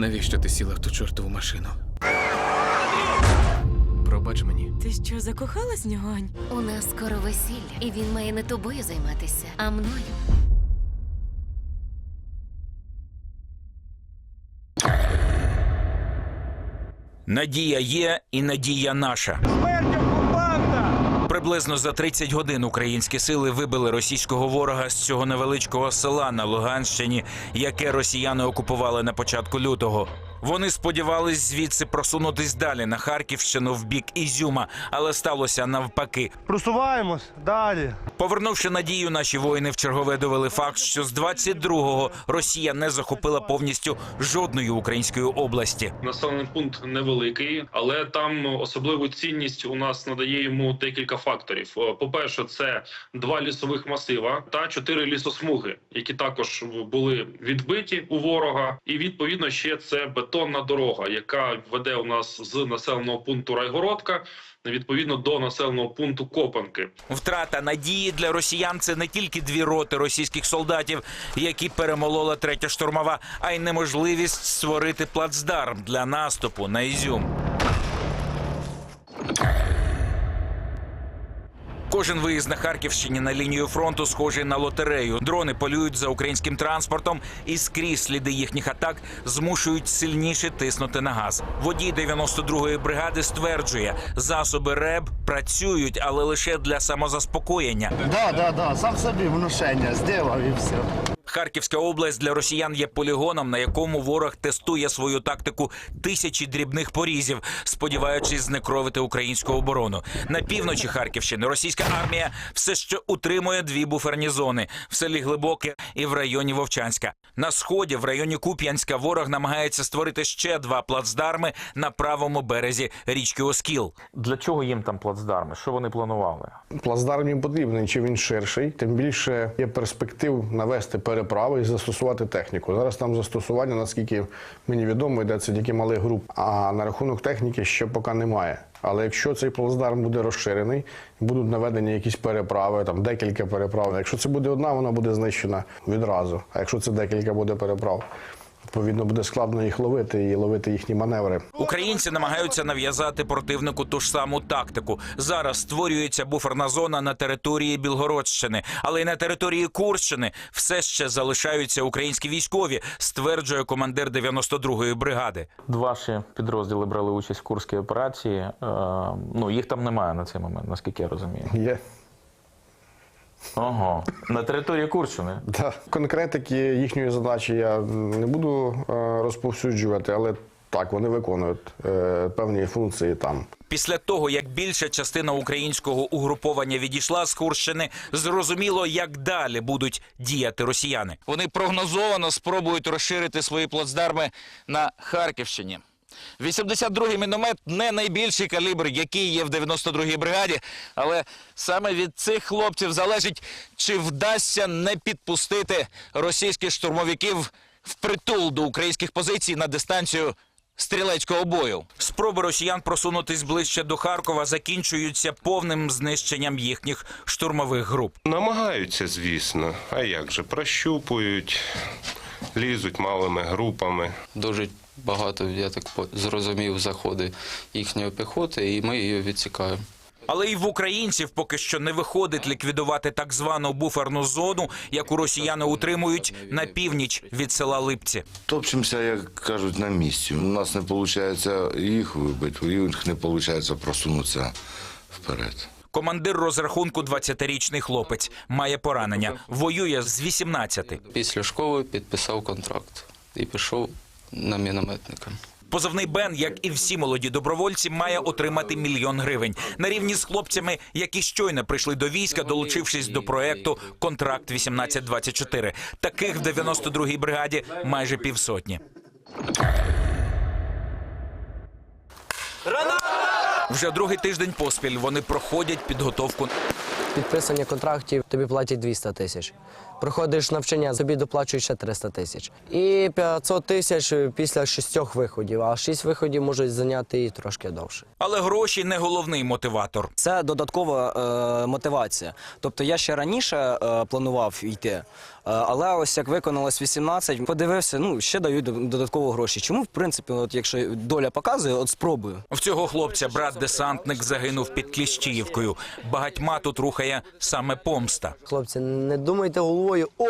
Навіщо ти сіла в ту чортову машину? Пробач мені. Ти що, закохалась в нього, Ань? У нас скоро весілля, і він має не тобою займатися, а мною. Надія є і надія наша. Приблизно за 30 годин українські сили вибили російського ворога з цього невеличкого села на Луганщині, яке росіяни окупували на початку лютого. Вони сподівались звідси просунутись далі на Харківщину в бік Ізюма, але сталося навпаки. Просуваємось далі. Повернувши надію, наші воїни в чергове довели факт, що з 22-го Росія не захопила повністю жодної української області. Населений пункт невеликий, але там особливу цінність у нас надає йому декілька факторів. Е, По-перше, це два лісових масива та чотири лісосмуги, які також були відбиті у ворога. І відповідно ще це бетонна дорога, яка веде у нас з населеного пункту Райгородка відповідно до населеного пункту Копанки. Втрата надії для росіян це не тільки дві роти російських солдатів, які перемолола третя штурмова, а й неможливість створити плацдарм для наступу на Ізюм. Кожен виїзд на Харківщині на лінію фронту схожий на лотерею. Дрони полюють за українським транспортом, і скрізь сліди їхніх атак змушують сильніше тиснути на газ. Водій 92-ї бригади стверджує, засоби РЕБ працюють, але лише для самозаспокоєння. Да, да, да, сам собі внушення зробив і все. Харківська область для росіян є полігоном, на якому ворог тестує свою тактику тисячі дрібних порізів, сподіваючись знекровити українську оборону. На півночі Харківщини російська армія все ще утримує дві буферні зони в селі Глибоке і в районі Вовчанська. На сході, в районі Куп'янська, ворог намагається створити ще два плацдарми на правому березі річки Оскіл. Для чого їм там плацдарми? Що вони планували? Плацдарм їм потрібний, чи він ширший, тим більше є перспектив навести переправи і застосувати техніку. Зараз там застосування, наскільки мені відомо, йдеться тільки малих груп. А на рахунок техніки ще поки немає. Але якщо цей плацдарм буде розширений, будуть наведені якісь переправи, там декілька переправ. Якщо це буде одна, вона буде знищена відразу. А якщо це декілька буде переправ, відповідно буде складно їх ловити і ловити їхні маневри. Українці намагаються нав'язати противнику ту ж саму тактику. Зараз створюється буферна зона на території Білгородщини, але й на території Курщини все ще залишаються українські військові, стверджує командир 92-ї бригади. Ваші підрозділи брали участь в Курській операції. Е, ну, їх там немає на цей момент, наскільки я розумію. Є Ого. На території Курщини. Да. Конкретики їхньої задачі я не буду е, розповсюджувати, але так, вони виконують е, певні функції там. Після того, як більша частина українського угруповання відійшла з Курщини, зрозуміло, як далі будуть діяти росіяни. Вони прогнозовано спробують розширити свої плацдарми на Харківщині. 82-й міномет не найбільший калібр, який є в 92-й бригаді, але саме від цих хлопців залежить, чи вдасться не підпустити російських штурмовиків впритул до українських позицій на дистанцію стрілецького бою. Спроби росіян просунутись ближче до Харкова закінчуються повним знищенням їхніх штурмових груп. Намагаються, звісно. А як же? Прощупують, лізуть малими групами. Дуже багато, я так по- зрозумів, заходи їхньої піхоти, і ми її відсікаємо. Але і в українців поки що не виходить ліквідувати так звану буферну зону, яку росіяни утримують на північ від села Липці. Топчемося, як кажуть, на місці. У нас не виходить їх вибити, у них не виходить просунутися вперед. Командир розрахунку 20-річний хлопець має поранення. Воює з 18. Після школи підписав контракт і пішов на мінометника. Позивний Бен, як і всі молоді добровольці, має отримати мільйон гривень на рівні з хлопцями, які щойно прийшли до війська, долучившись до проекту Контракт 1824 Таких в 92-й бригаді майже півсотні. Вже другий тиждень поспіль вони проходять підготовку Підписання контрактів тобі платять 200 тисяч. Проходиш навчання, тобі доплачують ще 300 тисяч. І 500 тисяч після шістьох виходів, а шість виходів можуть зайняти і трошки довше. Але гроші не головний мотиватор. Це додаткова е, мотивація. Тобто я ще раніше е, планував йти, Але ось як виконалось 18, подивився, ну ще дають додатково гроші. Чому в принципі, от якщо доля показує, от спробую. В цього хлопця брат-десантник загинув під Кліщіївкою. Багатьма тут рухає саме помста. Хлопці, не думайте головою, о!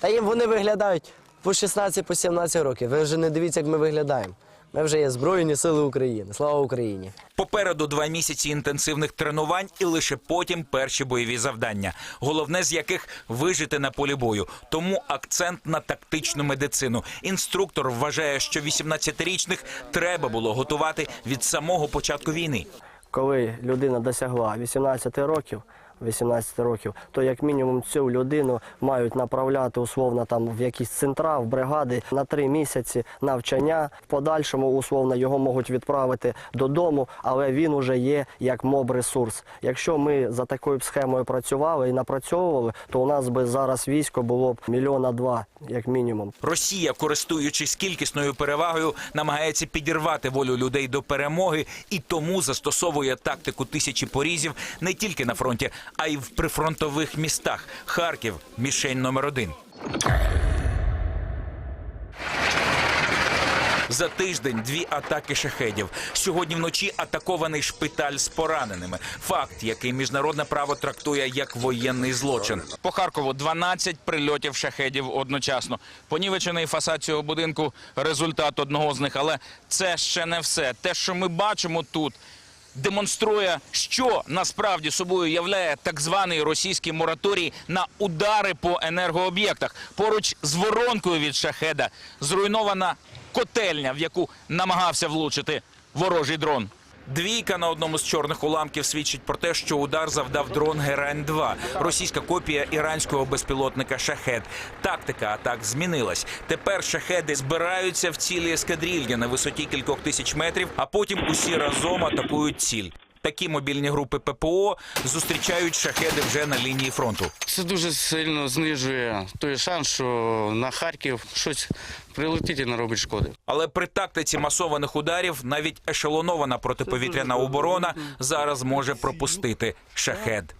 Та їм вони виглядають по 16 по 17 років. Ви вже не дивіться, як ми виглядаємо. Ми вже є Збройні Сили України. Слава Україні! Попереду два місяці інтенсивних тренувань і лише потім перші бойові завдання. Головне з яких вижити на полі бою. Тому акцент на тактичну медицину. Інструктор вважає, що 18-річних треба було готувати від самого початку війни. Коли людина досягла 18 років, 18 років, то як мінімум цю людину мають направляти условно там в якісь центра, в бригади на три місяці навчання. В подальшому условно його можуть відправити додому, але він уже є як моб-ресурс. Якщо ми за такою схемою працювали і напрацьовували, то у нас би зараз військо було б мільйона два, як мінімум. Росія, користуючись кількісною перевагою, намагається підірвати волю людей до перемоги і тому застосовує тактику тисячі порізів не тільки на фронті, а й в прифронтових містах. Харків мішень номер один. За тиждень дві атаки шахедів. Сьогодні вночі атакований шпиталь з пораненими. Факт, який міжнародне право трактує як воєнний злочин. По Харкову 12 прильотів шахедів одночасно. Понівечений фасад цього будинку результат одного з них. Але це ще не все. Те, що ми бачимо тут. Демонструє, що насправді собою являє так званий російський мораторій на удари по енергооб'єктах. Поруч з воронкою від шахеда зруйнована котельня, в яку намагався влучити ворожий дрон. Двійка на одному з чорних уламків свідчить про те, що удар завдав дрон Герань 2 російська копія іранського безпілотника Шахед. Тактика атак змінилась. Тепер шахеди збираються в цілі ескадрильї на висоті кількох тисяч метрів, а потім усі разом атакують ціль. Такі мобільні групи ППО зустрічають шахеди вже на лінії фронту. Це дуже сильно знижує той шанс, що на Харків щось прилетить і наробить шкоди. Але при тактиці масованих ударів навіть ешелонована протиповітряна оборона зараз може пропустити шахед.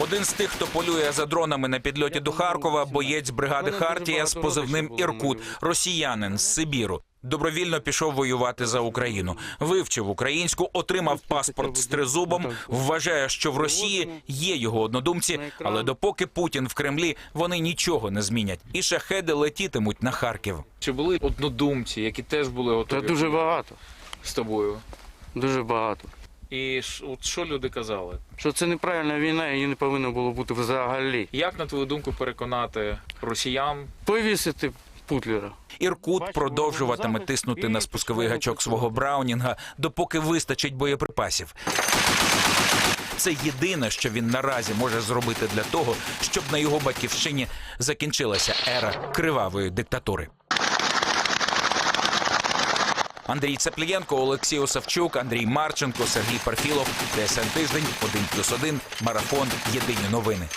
Один з тих, хто полює за дронами на підльоті до Харкова, боєць бригади Хартія з позивним Іркут, росіянин з Сибіру. Добровільно пішов воювати за Україну, вивчив українську, отримав паспорт з тризубом. Вважає, що в Росії є його однодумці, але допоки Путін в Кремлі, вони нічого не змінять, і шахеди летітимуть на Харків. Чи були однодумці, які теж були Та готові дуже багато. з тобою? Дуже багато. І от що люди казали? Що це неправильна війна, її не повинно було бути взагалі. Як на твою думку переконати росіян? Повісити Путлера. Іркут продовжуватиме тиснути на спусковий гачок свого Браунінга, допоки вистачить боєприпасів. Це єдине, що він наразі може зробити для того, щоб на його батьківщині закінчилася ера кривавої диктатури. Андрій Цеплієнко, Олексій Осавчук, Андрій Марченко, Сергій Парфілов, ТСН Тиждень, 1+,1, Марафон. Єдині новини.